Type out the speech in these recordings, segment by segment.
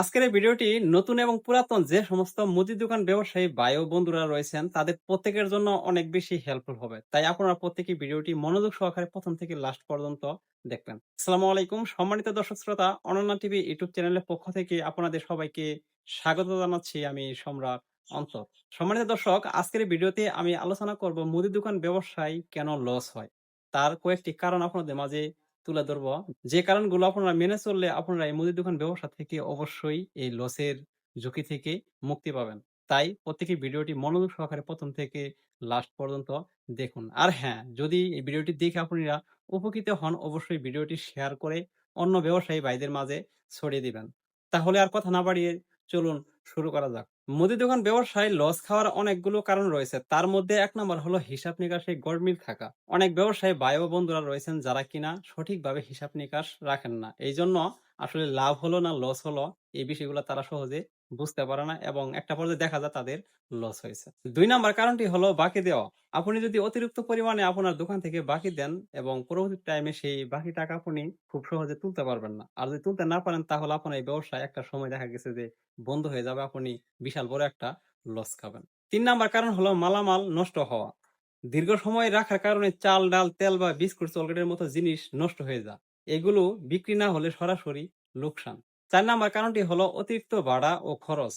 আজকের এই ভিডিওটি নতুন এবং পুরাতন যে সমস্ত মুদি দোকান ব্যবসায়ী ও বন্ধুরা রয়েছেন, তাদের প্রত্যেকের জন্য অনেক বেশি হেল্পফুল হবে। তাই আপনারা প্রত্যেকেই ভিডিওটি মনোযোগ সহকারে প্রথম থেকে লাস্ট পর্যন্ত দেখবেন। আসসালামু আলাইকুম, সম্মানিত দর্শক শ্রোতা, অনন্যা টিভি ইউটিউব চ্যানেলের পক্ষ থেকে আপনাদের সবাইকে স্বাগত জানাচ্ছি আমি সম্রাট অন্তর। সম্মানিত দর্শক, আজকের ভিডিওতে আমি আলোচনা করব মুদি দোকান ব্যবসায় কেন লস হয়, তার কয়েকটি কারণ আপনাদের মাঝে তুলে ধরবো। যে কারণগুলো আপনারা মেনে চললে আপনারা এই মুদির দোকান ব্যবসা থেকে অবশ্যই এই লসের ঝুঁকি থেকে মুক্তি পাবেন। তাই প্রত্যেকে ভিডিওটি মনোযোগ সহকারে প্রথম থেকে লাস্ট পর্যন্ত দেখুন। আর হ্যাঁ যদি এই ভিডিওটি দেখে আপনারা উপকৃত হন, অবশ্যই ভিডিওটি শেয়ার করে অন্য ব্যবসায়ী ভাইদের মাঝে ছড়িয়ে দিবেন। তাহলে আর কথা না বাড়িয়ে চলুন শুরু করা যাক। মুদি দোকান ব্যবসায় লস খাওয়ার অনেকগুলো কারণ রয়েছে। তার মধ্যে এক নম্বর হলো হিসাব নিকাশে গরমিল থাকা। অনেক ব্যবসায়ী ভাই বন্ধুরা রয়েছেন যারা কিনা সঠিকভাবে হিসাব নিকাশ রাখেন না। এই জন্য আসলে লাভ হলো না লস হলো। এই বিষয়গুলো তারা সহজে বুঝতে পারে না এবং একটা পর্যায়ে দেখা যায় তাদের লস হয়েছে। দুই নাম্বার কারণটি হলো বাকি দেওয়া। আপনি যদি অতিরিক্ত পরিমাণে আপনার দোকান থেকে বাকি দেন এবং পরবর্তী টাইমে সেই বাকি টাকা আপনি খুব সহজে তুলতে পারবেন না। আর যদি তুলতে না পারেন তাহলে আপনার এই ব্যবসায় একটা সময় দেখা গেছে যে বন্ধ হয়ে যাবে, আপনি বিশাল বড় একটা লস খাবেন। তিন নাম্বার কারণ হলো মালামাল নষ্ট হওয়া। দীর্ঘ সময় রাখার কারণে চাল, ডাল, তেল বা বিস্কুট, চকলেটের মতো জিনিস নষ্ট হয়ে যায়। এগুলো বিক্রি না হলে সরাসরি লোকসান। চার নাম্বার কারণটি হলো অতিরিক্ত ভাড়া ও খরচ।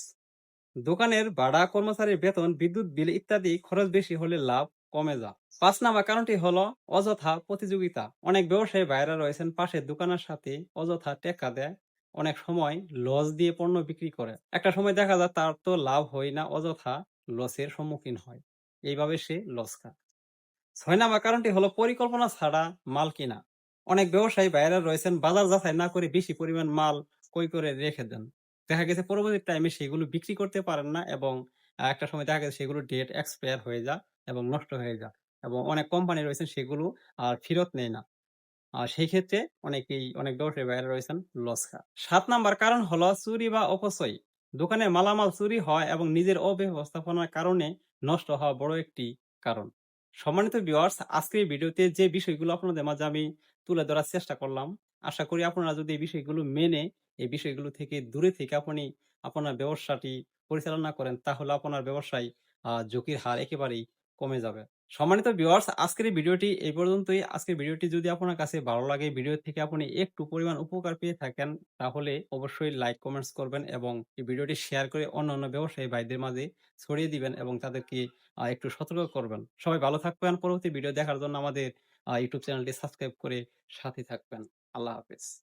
দোকানের ভাড়া, কর্মচারীর বেতন, বিদ্যুৎ বিল ইত্যাদি খরচ বেশি হলে লাভ কমে যায়। পাঁচ নাম্বার কারণটি হলো অযথা প্রতিযোগিতা। অনেক ব্যবসায়ী বাইরা রয়েছেন পাশের দোকানের সাথে অযথা টেক্কা দেয়। অনেক সময় লস দিয়ে পণ্য বিক্রি করে। একটা সময় দেখা যায় তার তো লাভ হয় না, অযথা লসের সম্মুখীন হয়। এইভাবে সে লস খায়। ছয় নাম্বার কারণটি হলো পরিকল্পনা ছাড়া মাল কিনা। অনেক ব্যবসায়ী বাইরে রয়েছেন বাজার যাচাই না করে বেশি পরিমাণ মাল কই করে রেখে দেন। দেখা গেছে পরবর্তী টাইমে সেগুলো বিক্রি করতে পারেন না এবং একটা সময় দেখা গেছে সেগুলো ডেট এক্সপায়ার হয়ে যায় এবং নষ্ট হয়ে যায় এবং অনেক কোম্পানি রয়েছেন সেগুলো আর ফেরত নেয় না। আর সেই ক্ষেত্রে অনেকেই, অনেক ব্যবসায়ী বাইরে রয়েছেন লস খা সাত নাম্বার কারণ হলো চুরি বা অপচয়। দোকানে মালামাল চুরি হয় এবং নিজের অব্যবস্থাপনার কারণে নষ্ট হওয়া বড় একটি কারণ। সম্মানিত ভিউয়ার্স আজকের ভিডিওতে যে বিষয়গুলো আপনাদের মাঝে আমি তুলে ধরার চেষ্টা করলাম, আশা করি আপনারা যদি এই বিষয়গুলো মেনে এই বিষয়গুলো থেকে দূরে থেকে আপনি আপনার ব্যবসাটি পরিচালনা করেন, তাহলে আপনার ব্যবসায় ঝুঁকির হার একেবারেই কমে যাবে। সম্মানিত ভিউয়ার্স আজকের ভিডিওটি এই পর্যন্তই। আজকের ভিডিওটি যদি আপনার কাছে ভালো লাগে, ভিডিও থেকে আপনি একটু পরিমাণ উপকার পেয়ে থাকেন, তাহলে অবশ্যই লাইক কমেন্টস করবেন এবং এই ভিডিওটি শেয়ার করে অন্য অন্য ব্যবসায়ী ভাইদের মাঝে ছড়িয়ে দিবেন এবং তাদেরকে একটু সতর্ক করবেন। সবাই ভালো থাকবেন। পরবর্তী ভিডিও দেখার জন্য আমাদের ইউটিউব চ্যানেলটি সাবস্ক্রাইব করে সাথে থাকবেন। আল্লাহ হাফেজ।